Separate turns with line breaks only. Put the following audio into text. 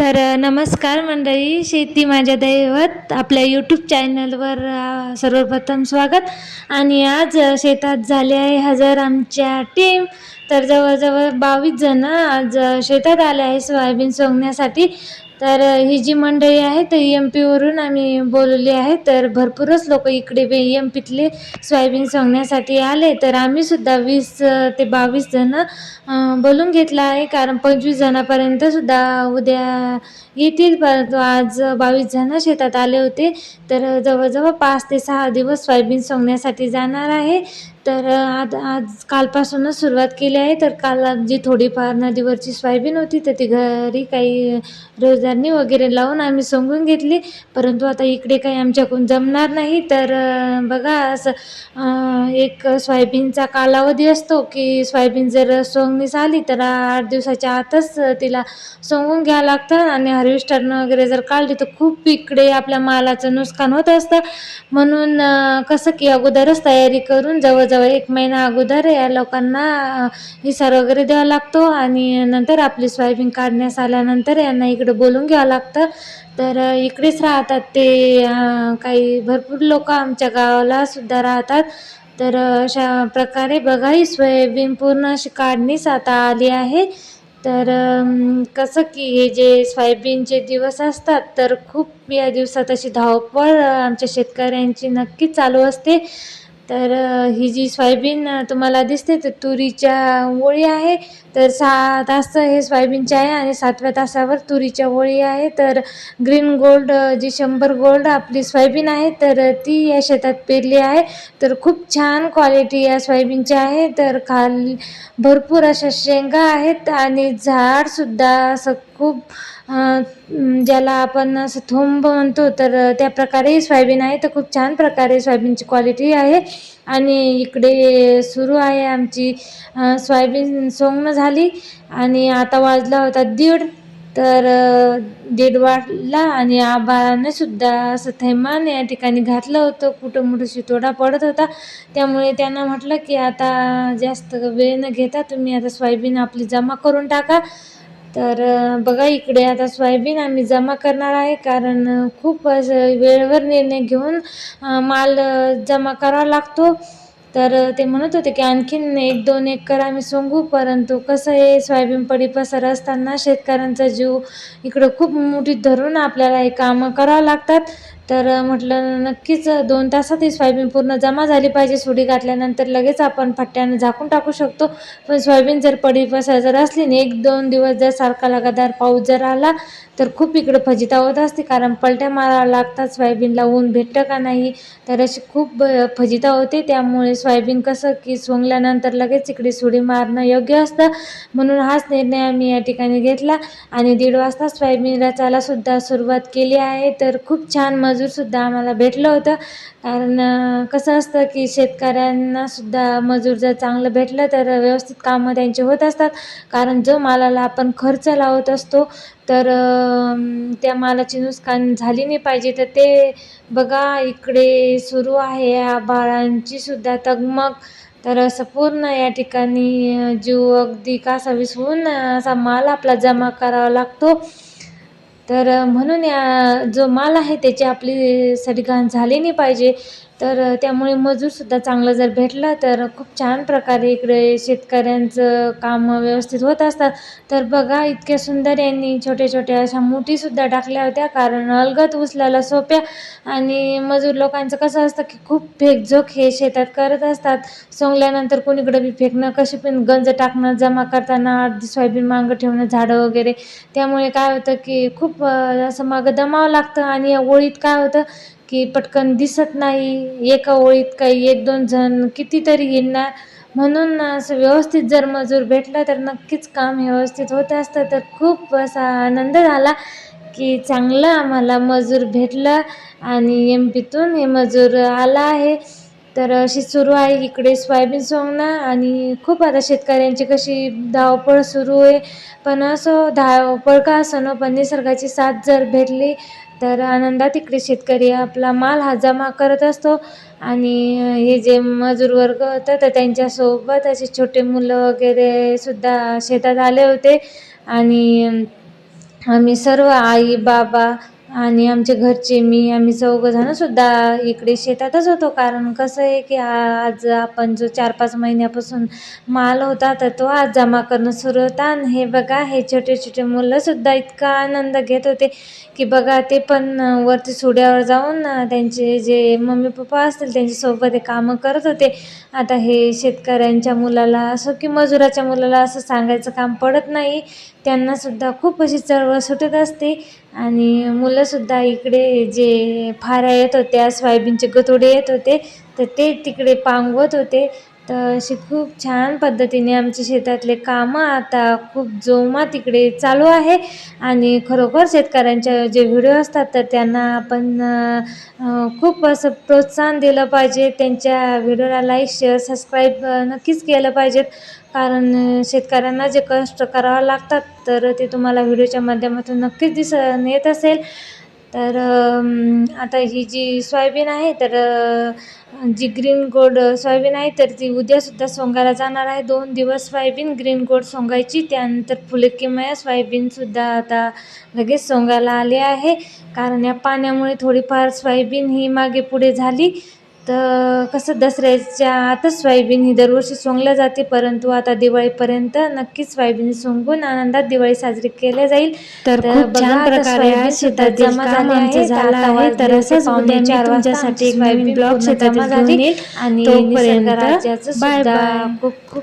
तर नमस्कार मंडळी शेती माझ्या दैवत आपल्या यूट्यूब चॅनलवर सर्वप्रथम स्वागत. आणि आज शेतात झाले आहे हजर आमच्या टीम तर जवळजवळ बावीस जण आज शेतात आले आहे सोयाबीन सोंगण्यासाठी. तर ही जी मंडळी आहे तर एम पीवरून आम्ही बोलवली आहे. तर भरपूरच लोक इकडे बे एम पीतले सोयाबीन सोंगण्यासाठी आले. तर आम्हीसुद्धा वीस ते बावीस जण बोलून घेतला आहे. कारण पंचवीस जणांपर्यंत सुद्धा उद्या येतील. परंतु आज बावीस जण शेतात आले होते. तर जवळजवळ पाच ते सहा दिवस सोयाबीन सोंगण्यासाठी जाणार आहे. तर आज आज कालपासूनच सुरुवात केली आहे. तर काल जी थोडीफार नदीवरची सोयाबीन होती. तर ती घरी काही शेजारनी वगैरे लावून आम्ही सोंगून घेतली. परंतु आता इकडे काही आमच्याकडून जमणार नाही. तर बघा असं एक सोयाबीनचा कालावधी असतो की सोयाबीन जर सोंगणीस आली तर आठ दिवसाच्या आतच तिला सोंगून घ्यावं लागतं. आणि हार्वेस्टरनं वगैरे जर काढली तर खूप इकडे आपल्या मालाचं नुकसान होत असतं. म्हणून कसं की अगोदरच तयारी करून जवळजवळ एक महिना अगोदर या लोकांना हिसार वगैरे द्यावा लागतो. आणि नंतर आपली सोयाबीन काढण्यास आल्यानंतर यांना इकडे बोलून घ्यावं लागतं. तर इकडेच राहतात ते काही भरपूर लोक आमच्या गावाला सुद्धा राहतात. तर अशा प्रकारे बघा ही सोयाबीन पूर्ण अशी काढणीस आता आली आहे. तर कसं की हे जे सोयाबीनचे दिवस असतात तर खूप या दिवसात अशी धावपळ आमच्या शेतकऱ्यांची नक्कीच चालू असते. तर ही जी सोयाबीन तुम्हाला दिसते तर तुरीच्या ओळी आहे. तर सहा तास हे सोयाबीनचे आहे आणि सातव्या तासावर तुरीच्या ओळी आहे. तर ग्रीन गोल्ड जी शंभर गोल्ड आपली सोयाबीन आहे तर ती या शेतात पेरली आहे. तर खूप छान क्वालिटी या सोयाबीनची आहे. तर खाली भरपूर अशा शेंगा आहेत आणि झाडसुद्धा असं खूप ज्याला आपण असं थोंब म्हणतो तर त्या प्रकारे सोयाबीन आहे. तर खूप छान प्रकारे सोयाबीनची क्वालिटी आहे. आणि इकडे सुरू आहे आमची सोयाबीन सोंगणं झाली. आणि आता वाजला होता दीड. तर दीड वाढला आणि आबाने सुद्धा असं थैमान या ठिकाणी घातलं होतं. कुठं मोठं शितोडा पडत होता. त्यामुळे त्यांना म्हटलं की आता जास्त वेळ न घेता तुम्ही आता सोयाबीन आपली जमा करून टाका. तर बघा इकडे आता सोयाबीन आम्ही जमा करणार आहे कारण खूप असं वेळेवर निर्णय घेऊन माल जमा करावा लागतो. तर ते म्हणत होते की आणखीन एक दोन एकर आम्ही सोंगू परंतु कसं आहे सोयाबीन पडी पसर असताना शेतकऱ्यांचा जीव इकडं खूप मोठी धरून आपल्याला हे कामं करावं लागतात. तर म्हटलं नक्कीच दोन तासात ही सोयाबीन पूर्ण जमा झाली पाहिजे. सुडी घातल्यानंतर लगेच आपण फट्ट्यानं झाकून टाकू शकतो. पण सोयाबीन जर पडी पसर जर असली आणि एक दोन दिवस जर सारखा लगातार पाऊस जर आला तर खूप इकडं फजिता होत असते. कारण पलट्या माराव्या लागतात सोयाबीनला ऊन भेटतं का नाही? तर अशी खूप फजिता होते. त्यामुळे सोयाबीन कसं की सोंगल्यानंतर लगेच इकडे सुडी मारणं योग्य असतं. म्हणून हाच निर्णय आम्ही या ठिकाणी घेतला. आणि दीड वाजता सोयाबीन रचायलासुद्धा सुरुवात केली आहे. तर खूप छान मज मजूरसुद्धा आम्हाला भेटलं होतं. कारण कसं असतं की शेतकऱ्यांनासुद्धा मजूर जर चांगलं भेटलं तर व्यवस्थित कामं त्यांचे होत असतात. कारण जो मालाला आपण खर्च लावत असतो तर त्या मालाची नुकसान झाली नाही पाहिजे. तर ते बघा इकडे सुरू आहे आभाळांची सुद्धा तगमग. तर असं पूर्ण या ठिकाणी जीव अगदी कासावीस होऊन असा माल आपला जमा करावा लागतो. तर म्हणून या जो माल आहे त्याची आपली सडगण झाली नाही पाहिजे. तर त्यामुळे मजूरसुद्धा चांगलं जर भेटलं तर खूप छान प्रकारे इकडे शेतकऱ्यांचं काम व्यवस्थित होत असतात. तर बघा इतक्या सुंदर यांनी छोट्या छोट्या अशा मुठीसुद्धा टाकल्या होत्या. कारण अलगत उचलायला सोप्या आणि मजूर लोकांचं कसं असतं की खूप फेकझोक हे शेतात करत असतात. सोंगल्यानंतर कोणीकडे बी फेकणं कशी पण गंज टाकणं जमा करताना अर्धी सोयाबीन मागं ठेवणं झाडं वगैरे. त्यामुळे काय होतं की खूप असं मागं दमावं लागतं आणि या ओळीत काय होतं की पटकन दिसत नाही एका ओळीत काही एक दोन जण कितीतरी येणार. म्हणून असं व्यवस्थित जर मजूर भेटला तर नक्कीच काम व्यवस्थित होत असतं. तर खूप असा आनंद झाला की चांगलं आम्हाला मजूर भेटलं आणि एम पीतून हे मजूर आला आहे. तर अशी सुरू आहे इकडे सोयाबीन सोंगणं आणि खूप आता शेतकऱ्यांची कशी धावपळ सुरू आहे. पण असं धावपळ का असं पण निसर्गाची साथ जर भेटली तर आनंदात इकडे शेतकरी आपला माल हा जमा करत असतो. आणि हे जे मजूर वर्ग होतं तर त्यांच्यासोबत असे छोटे मुलं वगैरे सुद्धा शेतात आले होते. आणि आम्ही सर्व आई बाबा आणि आमच्या घरचे मी आम्ही चौघंजणं सुद्धा इकडे शेतातच होतो. कारण कसं आहे की आज आपण जो चार पाच महिन्यापासून माल होता तर तो आज जमा करणं सुरू होता. आणि हे बघा हे छोटे छोटे मुलंसुद्धा इतका आनंद घेत होते की बघा ते पण वरती सुड्यावर जाऊन त्यांचे जे मम्मी पप्पा असतील त्यांच्यासोबत हे कामं करत होते. आता हे शेतकऱ्यांच्या मुलाला असं की मजुराच्या मुलाला असं सांगायचं काम पडत नाही. त्यांनासुद्धा खूप अशी चळवळ सुटत असते. आणि मुलंसुद्धा इकडे जे फारा येत होत्या सोयाबीनचे गतोडे येत होते तर ते तिकडे पांगवत होते. तर असे खूप छान पद्धतीने आमचे शेतातले कामं आता खूप जोमात इकडे चालू आहे. आणि खरोखर शेतकऱ्यांच्या जे व्हिडिओ असतात तर त्यांना आपण खूप असं प्रोत्साहन दिलं पाहिजे. त्यांच्या व्हिडिओला लाईक शेअर सबस्क्राईब नक्कीच केलं पाहिजेत. कारण शेतकऱ्यांना जे कष्ट करावं लागतात तर ते तुम्हाला व्हिडिओच्या माध्यमातून नक्कीच दिसून येत असेल. तर आता ही जी सोयाबीन आहे तर जी ग्रीन गोड सोयाबीन आहे तर ती उद्यासुद्धा सोंगायला जाणार आहे. दोन दिवस सोयाबीन ग्रीन गोड सोंगायची. त्यानंतर फुलकिमया सोयाबीनसुद्धा आता लगेच सोंगायला आली आहे. कारण या पाण्यामुळे थोडीफार सोयाबीन ही मागे पुढे झाली. तर कसं दसऱ्याच्या आतच सोयाबीन ही दरवर्षी सोंगल्या जाते परंतु आता दिवाळीपर्यंत नक्कीच सोयाबीन सोंगून आनंदात दिवाळी साजरी केली जाईल
तर खूप छान प्रकारे शेतातील
जमा झाले आहे.
झालं आहे तर असंच उद्या मी तुमच्यासाठी एक नवीन ब्लॉग
जमा
घेऊन
झाली.
येईल
आणि निसर्गराजाचं
बाय
सुद्धा
बाय
खूप खूप